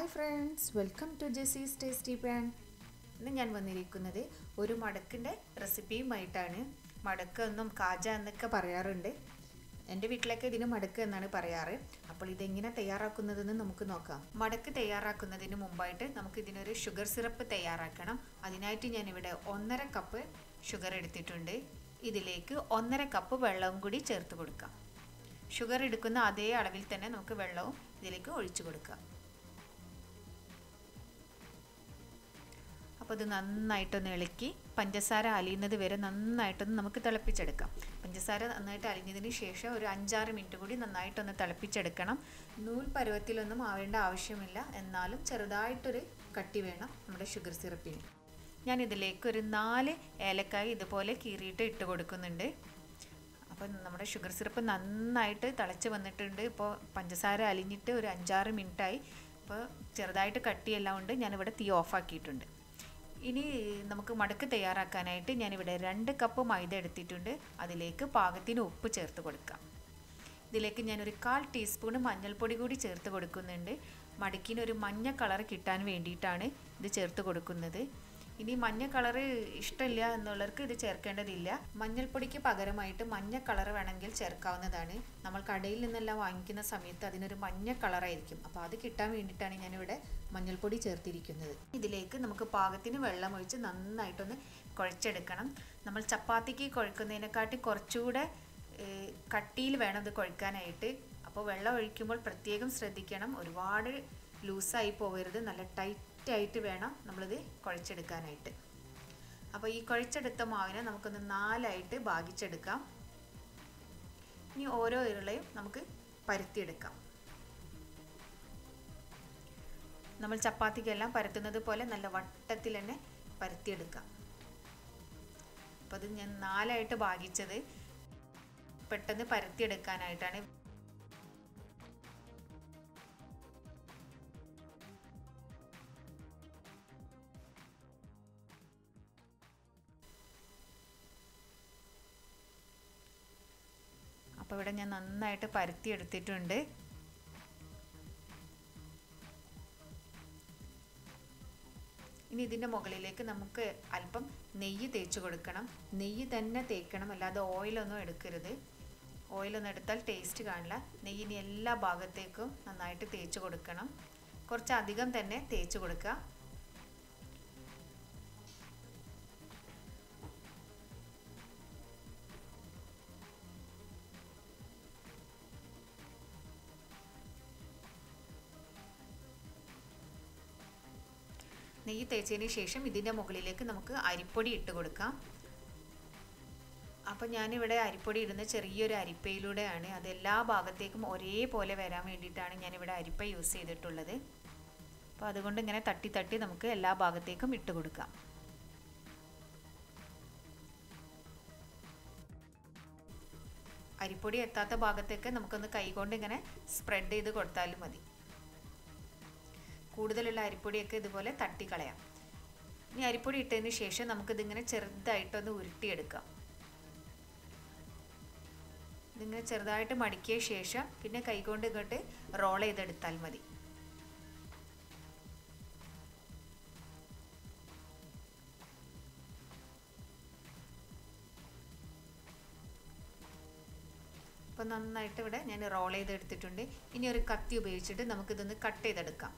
Hi friends welcome to Jessy's tasty pan ഇന്ന് ഞാൻ വന്നിരിക്കുന്നത് ഒരു മടക്കിന്റെ റെസിപ്പിയുമായിട്ടാണ്. മടക്ക് എന്നും കാജ എന്നൊക്കെ പറയാറുണ്ട്. എന്റെ വീട്ടിലൊക്കെ ഇതിന് മടക്ക് എന്നാണ് പറയാറ്. അപ്പോൾ ഇതെങ്ങനെ തയ്യാറാക്കുന്നതെന്ന് നമുക്ക് നോക്കാം. മടക്ക് തയ്യാറാക്കുന്നതിന് മുമ്പായിട്ട് നമുക്ക് ഇതിനൊരു ഷുഗർ സിറപ്പ് തയ്യാറാക്കണം. അതിനായിട്ട് ഞാനിവിടെ ഒന്നര കപ്പ് ഷുഗർ എടുത്തിട്ടുണ്ട്. ഇതിലേക്ക് ഒന്നര കപ്പ് വെള്ളവും കൂടി ചേർത്ത് കൊടുക്കാം. ഷുഗർ എടുക്കുന്ന അതേ അളവിൽ തന്നെ നമുക്ക് വെള്ളവും ഇതിലേക്ക് ഒഴിച്ചു കൊടുക്കാം. അപ്പോൾ ഇത് നന്നായിട്ടൊന്ന് ഇളക്കി പഞ്ചസാര അലിയുന്നത് വരെ നന്നായിട്ടൊന്ന് നമുക്ക് തിളപ്പിച്ചെടുക്കാം. പഞ്ചസാര നന്നായിട്ട് അലിഞ്ഞതിന് ശേഷം ഒരു അഞ്ചാറ് മിനിറ്റ് കൂടി നന്നായിട്ടൊന്ന് തിളപ്പിച്ചെടുക്കണം. നൂൽ പരുവത്തിലൊന്നും ആവേണ്ട ആവശ്യമില്ല. എന്നാലും ചെറുതായിട്ടൊരു കട്ടി വേണം നമ്മുടെ ഷുഗർ സിറപ്പിന്. ഞാൻ ഇതിലേക്ക് ഒരു നാല് ഏലക്കായ ഇതുപോലെ കീറിയിട്ട് ഇട്ട് കൊടുക്കുന്നുണ്ട്. അപ്പോൾ നമ്മുടെ ഷുഗർ സിറപ്പ് നന്നായിട്ട് തിളച്ച് വന്നിട്ടുണ്ട്. ഇപ്പോൾ പഞ്ചസാര അലിഞ്ഞിട്ട് ഒരു അഞ്ചാറ് മിനിറ്റായി. അപ്പോൾ ചെറുതായിട്ട് കട്ടിയെല്ലാം ഉണ്ട്. ഞാനിവിടെ തീ ഓഫാക്കിയിട്ടുണ്ട്. ഇനി നമുക്ക് മടക്ക് തയ്യാറാക്കാനായിട്ട് ഞാനിവിടെ രണ്ട് കപ്പ് മൈദ എടുത്തിട്ടുണ്ട്. അതിലേക്ക് പാകത്തിന് ഉപ്പ് ചേർത്ത് കൊടുക്കാം. ഇതിലേക്ക് ഞാനൊരു കാൽ ടീസ്പൂൺ മഞ്ഞൾപ്പൊടി കൂടി ചേർത്ത് കൊടുക്കുന്നുണ്ട്. മടക്കിനൊരു മഞ്ഞ കളർ കിട്ടാൻ വേണ്ടിയിട്ടാണ് ഇത് ചേർത്ത് കൊടുക്കുന്നത്. ഇനി മഞ്ഞ കളറ് ഇഷ്ടമില്ല എന്നുള്ളവർക്ക് ഇത് ചേർക്കേണ്ടതില്ല. മഞ്ഞൾപ്പൊടിക്ക് പകരമായിട്ട് മഞ്ഞ കളർ വേണമെങ്കിൽ ചേർക്കാവുന്നതാണ്. നമ്മൾ കടയിൽ നിന്നെല്ലാം വാങ്ങിക്കുന്ന സമയത്ത് അതിനൊരു മഞ്ഞ കളറായിരിക്കും അപ്പോൾ അത് കിട്ടാൻ വേണ്ടിയിട്ടാണ് ഞാനിവിടെ മഞ്ഞൾപ്പൊടി ചേർത്തിരിക്കുന്നത്. ഇതിലേക്ക് നമുക്ക് പാകത്തിന് വെള്ളം ഒഴിച്ച് നന്നായിട്ടൊന്ന് കുഴച്ചെടുക്കണം. നമ്മൾ ചപ്പാത്തിക്ക് കുഴക്കുന്നതിനെക്കാട്ടി കുറച്ചുകൂടെ കട്ടിയിൽ വേണം ഇത് കുഴക്കാനായിട്ട്. അപ്പോൾ വെള്ളം ഒഴിക്കുമ്പോൾ പ്രത്യേകം ശ്രദ്ധിക്കണം. ഒരുപാട് ലൂസായി പോകരുത്. നല്ല ടൈറ്റ് ആയിട്ട് വേണം നമ്മളിത് കുഴച്ചെടുക്കാനായിട്ട്. അപ്പോൾ ഈ കുഴച്ചെടുത്ത മാവിനെ നമുക്കൊന്ന് നാലായിട്ട് ഭാഗിച്ചെടുക്കാം. ഇനി ഓരോ ഇരളയും നമുക്ക് പരത്തിയെടുക്കാം. നമ്മൾ ചപ്പാത്തിക്കെല്ലാം പരത്തുന്നത് പോലെ നല്ല വട്ടത്തിൽ തന്നെ പരത്തിയെടുക്കാം. അപ്പോൾ അത് ഞാൻ നാലായിട്ട് ഭാഗിച്ചത് പെട്ടെന്ന് പരത്തിയെടുക്കാനായിട്ടാണ്. അപ്പോൾ ഇവിടെ ഞാൻ നന്നായിട്ട് പരത്തി എടുത്തിട്ടുണ്ട് ഇനി ഇതിന്റെ മുകളിലേക്ക് നമുക്ക് അല്പം നെയ്യ് തേച്ച് കൊടുക്കണം. നെയ്യ് തന്നെ തേക്കണം അല്ലാതെ ഓയിലൊന്നും എടുക്കരുത്. ഓയിലൊന്നും എടുത്താൽ ടേസ്റ്റ് കാണില്ല. നെയ്യിന് എല്ലാ ഭാഗത്തേക്കും നന്നായിട്ട് തേച്ച് കൊടുക്കണം. കുറച്ചധികം തന്നെ തേച്ച് കൊടുക്കുക. നെയ്യ് തേച്ചതിന് ശേഷം ഇതിന്റെ മുകളിലേക്ക് നമുക്ക് അരിപ്പൊടി ഇട്ട് കൊടുക്കാം. അപ്പം ഞാനിവിടെ അരിപ്പൊടി ഇടുന്ന ചെറിയൊരു അരിപ്പയിലൂടെയാണ്. അത് എല്ലാ ഭാഗത്തേക്കും ഒരേപോലെ വരാൻ വേണ്ടിയിട്ടാണ് ഞാനിവിടെ അരിപ്പ യൂസ് ചെയ്തിട്ടുള്ളത്. അപ്പോൾ അതുകൊണ്ട് ഇങ്ങനെ തട്ടി തട്ടി നമുക്ക് എല്ലാ ഭാഗത്തേക്കും ഇട്ട് കൊടുക്കാം. അരിപ്പൊടി എത്താത്ത ഭാഗത്തേക്ക് നമുക്കൊന്ന് കൈകൊണ്ട് ഇങ്ങനെ സ്പ്രെഡ് ചെയ്ത് കൊടുത്താലും മതി. കൂടുതലുള്ള അരിപ്പൊടിയൊക്കെ ഇതുപോലെ തട്ടിക്കളയാം. ഇനി അരിപ്പൊടി ഇട്ടതിന് ശേഷം നമുക്കിതിങ്ങനെ ചെറുതായിട്ടൊന്ന് ഉരുട്ടിയെടുക്കാം. ഇതിങ്ങനെ ചെറുതായിട്ട് മടക്കിയ ശേഷം പിന്നെ കൈകൊണ്ട് ഇങ്ങോട്ട് റോൾ ചെയ്തെടുത്താൽ മതി. അപ്പോൾ നന്നായിട്ട് ഇവിടെ ഞാൻ റോൾ ചെയ്തെടുത്തിട്ടുണ്ട്. ഇനി ഒരു കത്തി ഉപയോഗിച്ചിട്ട് നമുക്കിതൊന്ന് കട്ട് ചെയ്തെടുക്കാം.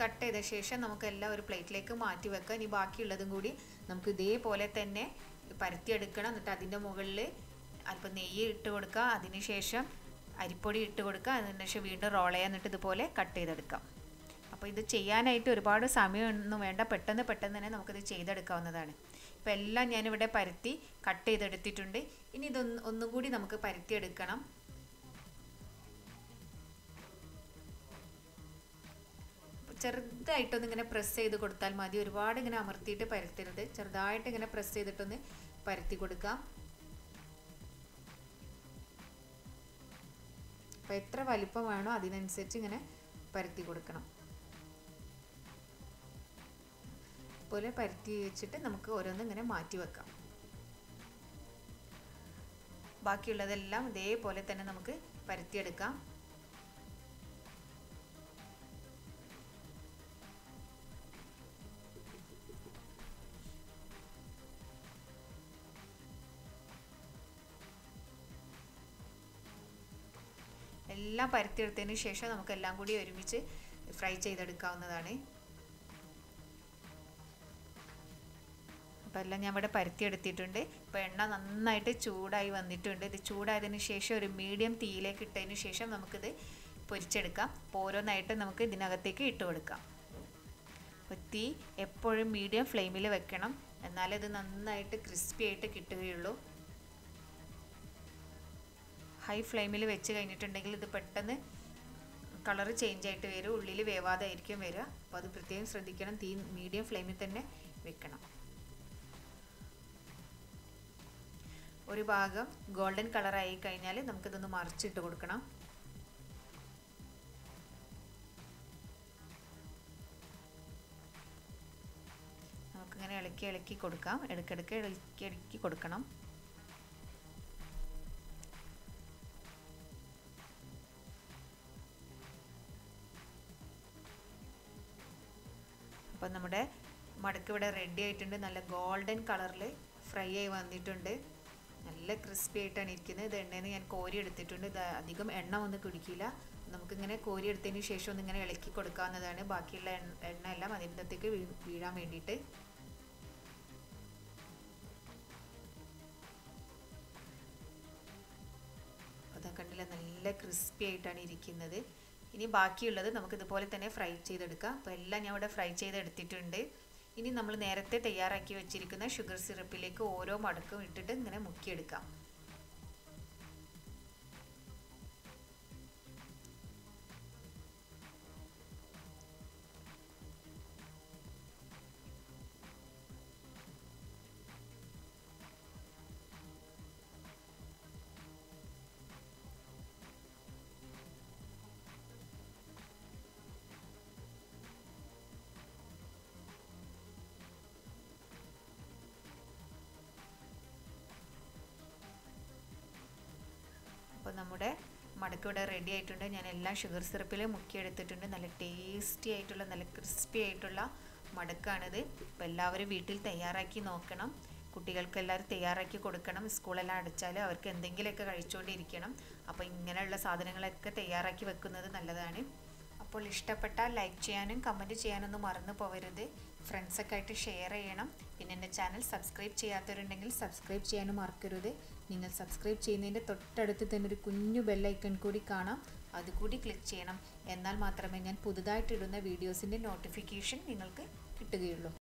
കട്ട് ചെയ്ത ശേഷം നമുക്ക് എല്ലാം ഒരു പ്ലേറ്റിലേക്ക് മാറ്റി വെക്കുക. ഇനി ബാക്കിയുള്ളതും കൂടി നമുക്ക് ഇതേപോലെ തന്നെ പരത്തിയെടുക്കണം. എന്നിട്ട് അതിന്റെ മുകളിൽ അല്പം നെയ്യ് ഇട്ട് കൊടുക്കുക. അതിന് ശേഷം അരിപ്പൊടി ഇട്ട് കൊടുക്കുക. അതിന് ശേഷം വീണ്ടും റോൾ ചെയ്യാൻ എന്നിട്ട് ഇതുപോലെ കട്ട് ചെയ്തെടുക്കാം. അപ്പോൾ ഇത് ചെയ്യാനായിട്ട് ഒരുപാട് സമയമൊന്നും വേണ്ട. പെട്ടെന്ന് പെട്ടെന്ന് തന്നെ നമുക്കിത് ചെയ്തെടുക്കാവുന്നതാണ്. ഇപ്പോൾ എല്ലാം ഞാനിവിടെ പരത്തി കട്ട് ചെയ്തെടുത്തിട്ടുണ്ട്. ഇനി ഇതൊന്ന് ഒന്നും കൂടി നമുക്ക് പരത്തിയെടുക്കണം. ചെറുതായിട്ടൊന്ന് ഇങ്ങനെ പ്രസ് ചെയ്ത് കൊടുത്താൽ മതി. ഒരുപാട് ഇങ്ങനെ അമർത്തിയിട്ട് പരത്തരുത്. ചെറുതായിട്ട് ഇങ്ങനെ പ്രസ് ചെയ്തിട്ടൊന്ന് പരത്തി കൊടുക്കാം. അപ്പോൾ എത്ര വലിപ്പം വേണോ അതിനനുസരിച്ച് ഇങ്ങനെ പരത്തി കൊടുക്കണം. പോലെ പരത്തി വെച്ചിട്ട് നമുക്ക് ഓരോന്ന് ഇങ്ങനെ മാറ്റി വെക്കാം. ബാക്കിയുള്ളതെല്ലാം ഇതേപോലെ തന്നെ നമുക്ക് പരത്തിയെടുക്കാം. എല്ലാം പരത്തിയെടുത്തതിന് ശേഷം നമുക്ക് എല്ലാം കൂടി ഒരുമിച്ച് ഫ്രൈ ചെയ്തെടുക്കാവുന്നതാണ്. അപ്പോൾ എല്ലാം ഞാൻ ഇവിടെ പരത്തിയെടുത്തിട്ടുണ്ട്. ഇപ്പോൾ എണ്ണ നന്നായിട്ട് ചൂടായി വന്നിട്ടുണ്ട്. ഇത് ചൂടായതിന് ശേഷം ഒരു മീഡിയം തീയിലേക്ക് ഇട്ടതിന് ശേഷം നമുക്കിത് പൊരിച്ചെടുക്കാം. അപ്പോൾ ഓരോന്നായിട്ട് നമുക്ക് ഇതിനകത്തേക്ക് ഇട്ട് കൊടുക്കാം. അപ്പോൾ തീ എപ്പോഴും മീഡിയം ഫ്ലെയിമിൽ വെക്കണം. എന്നാലേ ഇത് നന്നായിട്ട് ക്രിസ്പി ആയിട്ട് കിട്ടുകയുള്ളൂ. ഹൈ ഫ്ലെയിമിൽ വെച്ച് കഴിഞ്ഞിട്ടുണ്ടെങ്കിൽ ഇത് പെട്ടെന്ന് കളർ ചേഞ്ച് ആയിട്ട് വരും. ഉള്ളിൽ വേവാതായിരിക്കും വരിക. അപ്പോൾ അത് പ്രത്യേകം ശ്രദ്ധിക്കണം. തീ മീഡിയം ഫ്ലെയിമിൽ തന്നെ വെക്കണം. ഒരു ഭാഗം ഗോൾഡൻ കളറായി കഴിഞ്ഞാൽ നമുക്കിതൊന്ന് മറിച്ചിട്ട് കൊടുക്കണം. നമുക്കിങ്ങനെ ഇളക്കി ഇളക്കി കൊടുക്കാം. ഇടയ്ക്കിടയ്ക്ക് ഇളക്കി ഇളക്കി കൊടുക്കണം. അപ്പം നമ്മുടെ മടക്ക് ഇവിടെ റെഡി ആയിട്ടുണ്ട്. നല്ല ഗോൾഡൻ കളറിൽ ഫ്രൈ ആയി വന്നിട്ടുണ്ട്. നല്ല ക്രിസ്പി ആയിട്ടാണ് ഇരിക്കുന്നത്. ഇത് എണ്ണയിൽ ഞാൻ കോരി എടുത്തിട്ടുണ്ട്. ഇത് അധികം എണ്ണ ഒന്നും കുടിക്കില്ല. നമുക്കിങ്ങനെ കോരി എടുത്തതിന് ശേഷം ഒന്ന് ഇങ്ങനെ ഇളക്കി കൊടുക്കാവുന്നതാണ്. ബാക്കിയുള്ള എണ്ണ എല്ലാം അതിന്റെ അകത്തേക്ക് വീഴാൻ വേണ്ടിയിട്ട്. അതാ കണ്ടില്ല? നല്ല ക്രിസ്പി ആയിട്ടാണ് ഇരിക്കുന്നത്. ഇനി ബാക്കിയുള്ളത് നമുക്ക് ഇതുപോലെ തന്നെ ഫ്രൈ ചെയ്തെടുക്കാം. അപ്പോൾ എല്ലാം ഞാൻ ഇവിടെ ഫ്രൈ ചെയ്തെടുത്തിട്ടുണ്ട്. ഇനി നമ്മൾ നേരത്തെ തയ്യാറാക്കി വെച്ചിരിക്കുന്ന ഷുഗർ സിറപ്പിലേക്ക് ഓരോ മടക്കും ഇട്ടിട്ട് ഇങ്ങനെ മുക്കിയെടുക്കാം. മടക്ക് ഇവിടെ റെഡി ആയിട്ടുണ്ട്. ഞാൻ എല്ലാം ഷുഗർ സിറപ്പിൽ മുക്കിയെടുത്തിട്ടുണ്ട്. നല്ല ടേസ്റ്റി ആയിട്ടുള്ള നല്ല ക്രിസ്പി ആയിട്ടുള്ള മടക്കാണിത്. അപ്പോൾ എല്ലാവരും വീട്ടിൽ തയ്യാറാക്കി നോക്കണം. കുട്ടികൾക്ക് എല്ലാവരും തയ്യാറാക്കി കൊടുക്കണം. സ്കൂളെല്ലാം അടച്ചാൽ അവർക്ക് എന്തെങ്കിലുമൊക്കെ കഴിച്ചുകൊണ്ടിരിക്കണം. അപ്പോൾ ഇങ്ങനെയുള്ള സാധനങ്ങളൊക്കെ തയ്യാറാക്കി വെക്കുന്നത് നല്ലതാണ്. അപ്പോൾ ഇഷ്ടപ്പെട്ടാൽ ലൈക്ക് ചെയ്യാനും കമന്റ് ചെയ്യാനൊന്നും മറന്നു പോകരുത് ഫ്രണ്ട്സൊക്കെ ആയിട്ട് ഷെയർ ചെയ്യണം. പിന്നെ എന്റെ ചാനൽ സബ്സ്ക്രൈബ് ചെയ്യാത്തവരുണ്ടെങ്കിൽ സബ്സ്ക്രൈബ് ചെയ്യാനും മറക്കരുത്. നിങ്ങൾ സബ്സ്ക്രൈബ് ചെയ്യുന്നതിന്റെ തൊട്ടടുത്ത് തന്നെ ഒരു കുഞ്ഞു ബെല്ലൈക്കൺ കൂടി കാണാം. അതുകൂടി ക്ലിക്ക് ചെയ്യണം. എന്നാൽ മാത്രമേ ഞാൻ പുതുതായിട്ടിടുന്ന വീഡിയോസിന്റെ നോട്ടിഫിക്കേഷൻ നിങ്ങൾക്ക് കിട്ടുകയുള്ളൂ.